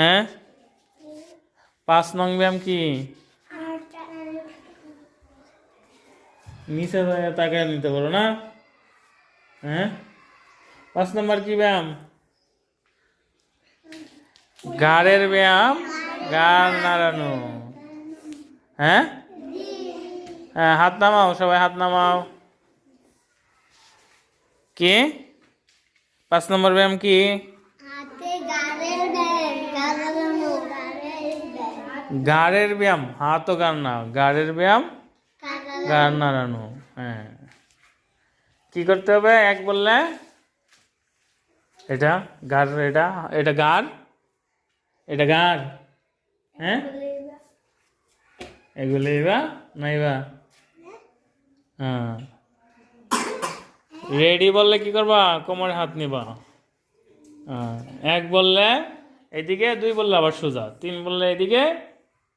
হ্যাঁ? পাঁচ নং ব্যায়াম কি? নিচে তাকায় নিতে পারো না। হ্যাঁ? পাঁচ নম্বর কি ব্যায়াম? গাড়ের ব্যায়াম, গাড় নাড়ানো। হ্যাঁ? হ্যাঁ হাত নামাও, সবাই হাত নামাও। কে? পাঁচ নম্বর ব্যায়াম কি? গাড়ের ব্যায়াম হাত ও গাড় না গাড়ের ব্যায়াম গাড় নাড়ানো হ্যাঁ। কি করতে হবে? এক বললে এটা গাড় এটা এটা গার এটা গাড় হ্যাঁ? এগুলো ইবা নাইবা? হ্যাঁ। রেডি বললে কি করবা? কোমরে হাত নিবা। হ্যাঁ, এক বললে এদিকে দুই বললে আবার সোজা। তিন বললে এদিকে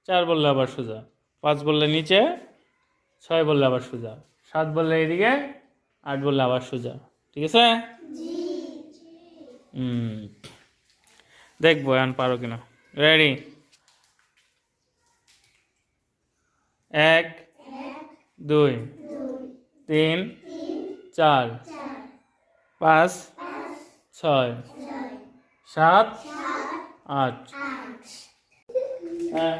চার বললে আবার সোজা, পাঁচ বললে নিচে, ছয় বললে আবার সোজা, সাত বললে এদিকে, আট বললে আবার সোজা, ঠিক আছে? হুম। দেখব এখন পারো কিনা। রেডি এক, দুই, তিন, চার, পাঁচ, ছয়, সাত, আট। হ্যাঁ।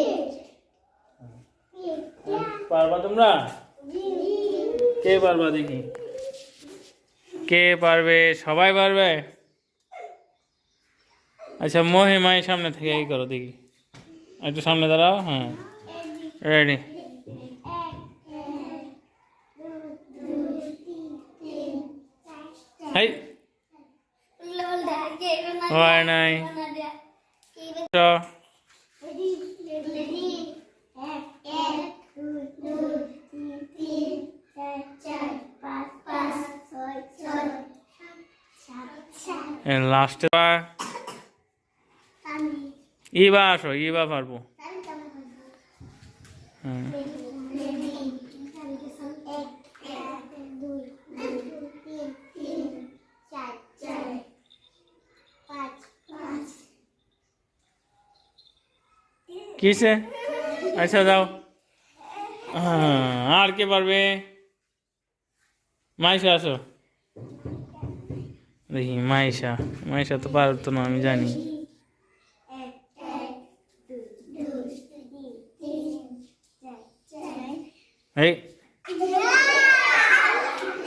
পারবা তোমরা কে পারবা দেখি কে পারবে সবাই পারবে আচ্ছা মহিমাই সামনে থেকে এই করো দেখি একটু সামনে দাঁড়াও হ্যাঁ রেডি হাই হয় নাই লাস্টে ইবা আসো ইবা পারব। কিসে? আচ্ছা যাও। হ্যাঁ, আর কে পারবে? মাইশা আসো। দেখি মাইশা মাইশা তো পারতো না, আমি জানি।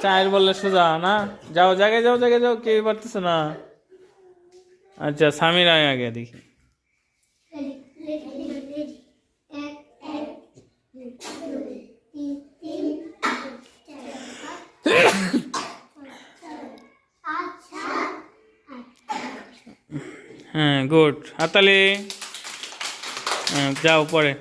চায়ের বললে সোজা, না? যাও, জায়গায় যাও জায়গায় যাও, কেউ পারতেছে না। আচ্ছা স্বামীর আগে, দেখি। হ্যাঁ গুড। হাতালি হ্যাঁ যাও পরে।